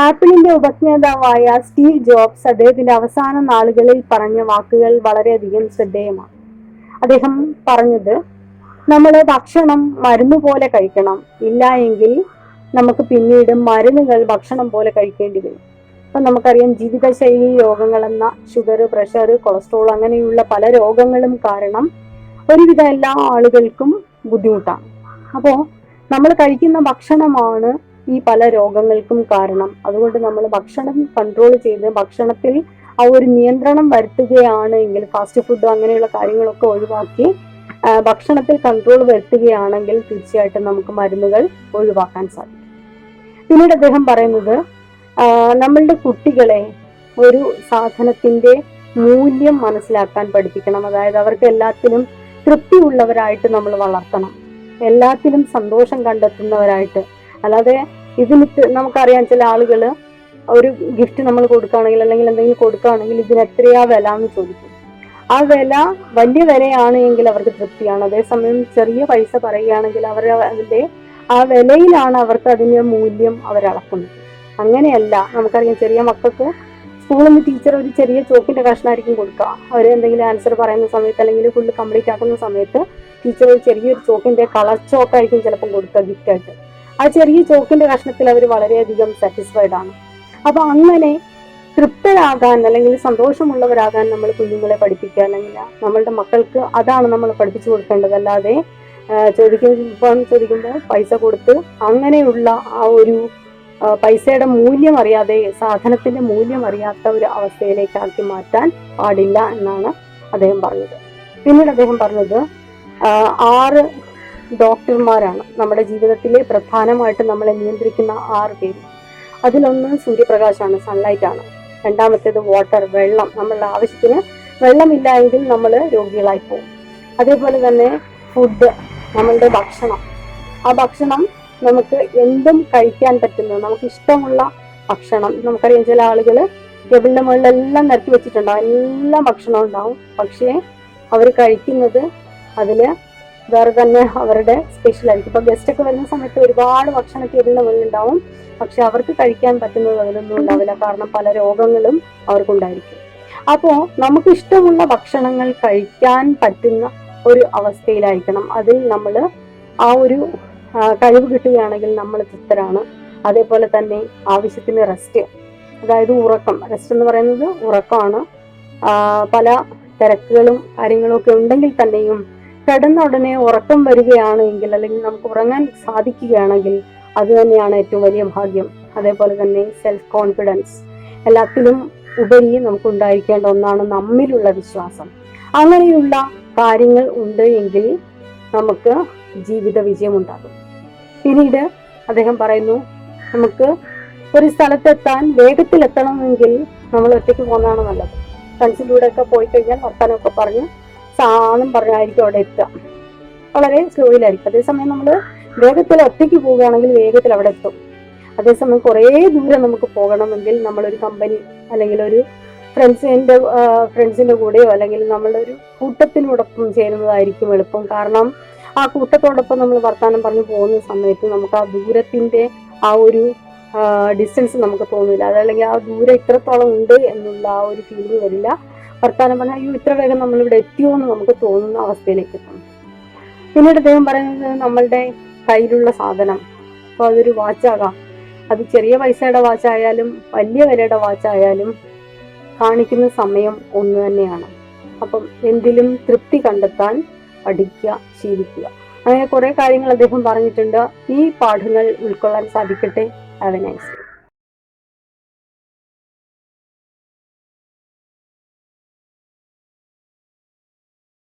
ആപ്പിളിന്റെ ഉപജ്ഞാതാവായ Steve jobs അദ്ദേഹത്തിന്റെ അവസാന നാളുകളിൽ പറഞ്ഞ വാക്കുകൾ വളരെയധികം ശ്രദ്ധേയമാണ്. അദ്ദേഹം പറഞ്ഞത് നമ്മൾ ഭക്ഷണം മരുന്ന് പോലെ കഴിക്കണം. ഇല്ല എങ്കിൽ നമുക്ക് പിന്നീട് മരുന്നുകൾ ഭക്ഷണം പോലെ കഴിക്കേണ്ടി വരും. അപ്പൊ നമുക്കറിയാം ജീവിതശൈലി രോഗങ്ങളെന്ന ഷുഗർ പ്രഷർ കൊളസ്ട്രോൾ അങ്ങനെയുള്ള പല രോഗങ്ങളും കാരണം ഒരുവിധ എല്ലാ ആളുകൾക്കും ബുദ്ധിമുട്ടാണ്. അപ്പോൾ നമ്മൾ കഴിക്കുന്ന ഭക്ഷണമാണ് ഈ പല രോഗങ്ങൾക്കും കാരണം. അതുകൊണ്ട് നമ്മൾ ഭക്ഷണം കൺട്രോൾ ചെയ്ത് ഭക്ഷണത്തിൽ ആ ഒരു നിയന്ത്രണം വരുത്തുകയാണ് എങ്കിൽ ഫാസ്റ്റ് ഫുഡ് അങ്ങനെയുള്ള കാര്യങ്ങളൊക്കെ ഒഴിവാക്കി ഭക്ഷണത്തിൽ കൺട്രോൾ വരുത്തുകയാണെങ്കിൽ തീർച്ചയായിട്ടും നമുക്ക് മരുന്നുകൾ ഒഴിവാക്കാൻ സാധിക്കും. പിന്നീട് അദ്ദേഹം പറയുന്നത് നമ്മളുടെ കുട്ടികളെ ഒരു സാധനത്തിന്റെ മൂല്യം മനസ്സിലാക്കാൻ പഠിപ്പിക്കണം. അതായത് അവർക്ക് എല്ലാത്തിനും തൃപ്തിയുള്ളവരായിട്ട് നമ്മൾ വളർത്തണം. എല്ലാത്തിലും സന്തോഷം കണ്ടെത്തുന്നവരായിട്ട് അല്ലാതെ ഇതിന് നമുക്കറിയാം ചില ആളുകൾ ഒരു ഗിഫ്റ്റ് നമ്മൾ കൊടുക്കുകയാണെങ്കിൽ അല്ലെങ്കിൽ എന്തെങ്കിലും കൊടുക്കുകയാണെങ്കിൽ ഇതിന് എത്രയാ വില എന്ന് ചോദിക്കും. ആ വില വലിയ വിലയാണ് എങ്കിൽ അവർക്ക് തൃപ്തിയാണ്. അതേസമയം ചെറിയ പൈസ പറയുകയാണെങ്കിൽ അവർ അതിന്റെ ആ വിലയിലാണ് അവർക്ക് അതിന്റെ മൂല്യം അവരളക്കുന്നത് അങ്ങനെയല്ല നമുക്കറിയാം ചെറിയ മക്കൾക്ക് സ്കൂളിൽ നിന്ന് ടീച്ചർ ഒരു ചെറിയ ചോക്കിന്റെ കഷ്ണമായിരിക്കും കൊടുക്കുക. അവർ എന്തെങ്കിലും ആൻസർ പറയുന്ന സമയത്ത് അല്ലെങ്കിൽ ഫുള്ള് കംപ്ലീറ്റ് ആക്കുന്ന സമയത്ത് ടീച്ചർ ഒരു ചെറിയൊരു ചോക്കിന്റെ കളർ ചോക്കായിരിക്കും ചിലപ്പം കൊടുക്കുക ഗിഫ്റ്റ് ആയിട്ട്. ആ ചെറിയ ചോക്കിന്റെ കഷ്ണത്തിൽ അവർ വളരെയധികം സാറ്റിസ്ഫൈഡ് ആണ്. അപ്പൊ അങ്ങനെ തൃപ്തരാകാൻ അല്ലെങ്കിൽ സന്തോഷമുള്ളവരാകാൻ നമ്മൾ കുഞ്ഞുങ്ങളെ പഠിപ്പിക്കുക അല്ലെങ്കിൽ നമ്മളുടെ മക്കൾക്ക് അതാണ് നമ്മൾ പഠിപ്പിച്ചു കൊടുക്കേണ്ടത്. അല്ലാതെ ചോദിക്കുമ്പം ചോദിക്കുമ്പോൾ പൈസ കൊടുത്ത് അങ്ങനെയുള്ള ആ ഒരു പൈസയുടെ മൂല്യം അറിയാതെ സാധനത്തിന്റെ മൂല്യം അറിയാത്ത ഒരു അവസ്ഥയിലേക്കാക്കി മാറ്റാൻ പാടില്ല എന്നാണ് അദ്ദേഹം പറഞ്ഞത്. പിന്നീട് അദ്ദേഹം പറഞ്ഞത് ആറ് ഡോക്ടർമാരാണ്. നമ്മുടെ ജീവിതത്തിലെ പ്രധാനമായിട്ട് നമ്മളെ നിയന്ത്രിക്കുന്ന ആറ് പേര്. അതിലൊന്ന് സൂര്യപ്രകാശമാണ് സൺലൈറ്റ് ആണ് രണ്ടാമത്തേത് വാട്ടർ വെള്ളം. നമ്മളുടെ ആവശ്യത്തിന് വെള്ളമില്ല എങ്കിൽ നമ്മൾ രോഗികളായി പോകും അതേപോലെ തന്നെ ഫുഡ് നമ്മളുടെ ഭക്ഷണം. ആ ഭക്ഷണം നമുക്ക് എന്തും കഴിക്കാൻ പറ്റുന്ന നമുക്ക് ഇഷ്ടമുള്ള ഭക്ഷണം. നമുക്കറിയാം ചില ആളുകൾ ടേബിളിന്റെ മുകളിലെല്ലാം നിരത്തി വെച്ചിട്ടുണ്ടാവും എല്ലാം ഭക്ഷണവും ഉണ്ടാവും. പക്ഷേ അവർ കഴിക്കുന്നത് അതിൽ വേറെ തന്നെ അവരുടെ ഇപ്പൊ ഗസ്റ്റ് ഒക്കെ വരുന്ന സമയത്ത് ഒരുപാട് മുകളിൽ ഉണ്ടാവും പക്ഷെ അവർക്ക് കഴിക്കാൻ പറ്റുന്നത് അതിലൊന്നും ഉണ്ടാവില്ല. കാരണം പല രോഗങ്ങളും അവർക്കുണ്ടായിരിക്കും. അപ്പോൾ നമുക്ക് ഇഷ്ടമുള്ള ഭക്ഷണങ്ങൾ കഴിക്കാൻ പറ്റുന്ന ഒരു അവസ്ഥയിലായിരിക്കണം. അതിൽ നമ്മൾ ആ ഒരു കഴിവ് കിട്ടുകയാണെങ്കിൽ നമ്മൾ തൃപ്തരാണ്. അതേപോലെ തന്നെ ആവശ്യത്തിന് റെസ്റ്റ് അതായത് ഉറക്കം. റെസ്റ്റ് എന്ന് പറയുന്നത് ഉറക്കമാണ്. പല തിരക്കുകളും കാര്യങ്ങളും ഒക്കെ ഉണ്ടെങ്കിൽ തന്നെയും കിടന്ന ഉടനെ ഉറക്കം വരികയാണെങ്കിൽ അല്ലെങ്കിൽ നമുക്ക് ഉറങ്ങാൻ സാധിക്കുകയാണെങ്കിൽ അത് തന്നെയാണ് ഏറ്റവും വലിയ ഭാഗ്യം. അതേപോലെ തന്നെ സെൽഫ് കോൺഫിഡൻസ് എല്ലാത്തിലും ഉപരി നമുക്ക് ഉണ്ടായിരിക്കേണ്ട ഒന്നാണ് നമ്മിലുള്ള വിശ്വാസം. അങ്ങനെയുള്ള കാര്യങ്ങൾ ഉണ്ട് എങ്കിൽ നമുക്ക് ജീവിത വിജയം ഉണ്ടാകും പിന്നീട് അദ്ദേഹം പറയുന്നു നമുക്ക് ഒരു സ്ഥലത്തെത്താൻ വേഗത്തിലെത്തണമെങ്കിൽ നമ്മൾ ഒറ്റയ്ക്ക് പോകുന്നതാണ് നല്ലത്. ഫ്രണ്ട്സിലൂടെ ഒക്കെ പോയി കഴിഞ്ഞാൽ വർത്തമാനമൊക്കെ പറഞ്ഞ് സാധനം പറഞ്ഞായിരിക്കും അവിടെ എത്തുക. വളരെ സ്ലോയിലായിരിക്കും. അതേസമയം നമ്മൾ വേഗത്തിൽ ഒറ്റയ്ക്ക് പോവുകയാണെങ്കിൽ വേഗത്തിൽ അവിടെ എത്തും. അതേസമയം കുറേ ദൂരം നമുക്ക് പോകണമെങ്കിൽ നമ്മളൊരു കമ്പനി അല്ലെങ്കിൽ ഒരു ഫ്രണ്ട്സിന്റെ ഫ്രണ്ട്സിന്റെ കൂടെയോ അല്ലെങ്കിൽ നമ്മളുടെ ഒരു കൂട്ടത്തിനോടൊപ്പം ചേരുന്നതായിരിക്കും എളുപ്പം. കാരണം ആ കൂട്ടത്തോടൊപ്പം നമ്മൾ വർത്തമാനം പറഞ്ഞു പോകുന്ന സമയത്ത് നമുക്ക് ആ ദൂരത്തിന്റെ ആ ഒരു ഡിസ്റ്റൻസ് നമുക്ക് തോന്നില്ല. അതല്ലെങ്കിൽ ആ ദൂരം ഇത്രത്തോളം ഉണ്ട് എന്നുള്ള ആ ഒരു ഫീലിംഗ് വരില്ല. വർത്താനം പറഞ്ഞാൽ അയ്യോ ഇത്ര വേഗം നമ്മൾ ഇവിടെ എത്തിയോ എന്ന് നമുക്ക് തോന്നുന്ന അവസ്ഥയിലേക്ക് എത്തും പിന്നീട് അദ്ദേഹം പറയുന്നത് നമ്മളുടെ കയ്യിലുള്ള സാധനം. അപ്പോൾ അതൊരു വാച്ചാകാം അത് ചെറിയ പൈസയുടെ വാച്ചായാലും വലിയ വിലയുടെ വാച്ചായാലും കാണിക്കുന്ന സമയം ഒന്ന് തന്നെയാണ്. അപ്പം എന്തിലും തൃപ്തി കണ്ടെത്താൻ പഠിക്കുക ശീലിക്കുക. അങ്ങനെ കുറെ കാര്യങ്ങൾ അദ്ദേഹം പറഞ്ഞിട്ടുണ്ട്. ഈ പാഠങ്ങൾ ഉൾക്കൊള്ളാൻ സാധിക്കട്ടെ. ഹാവ്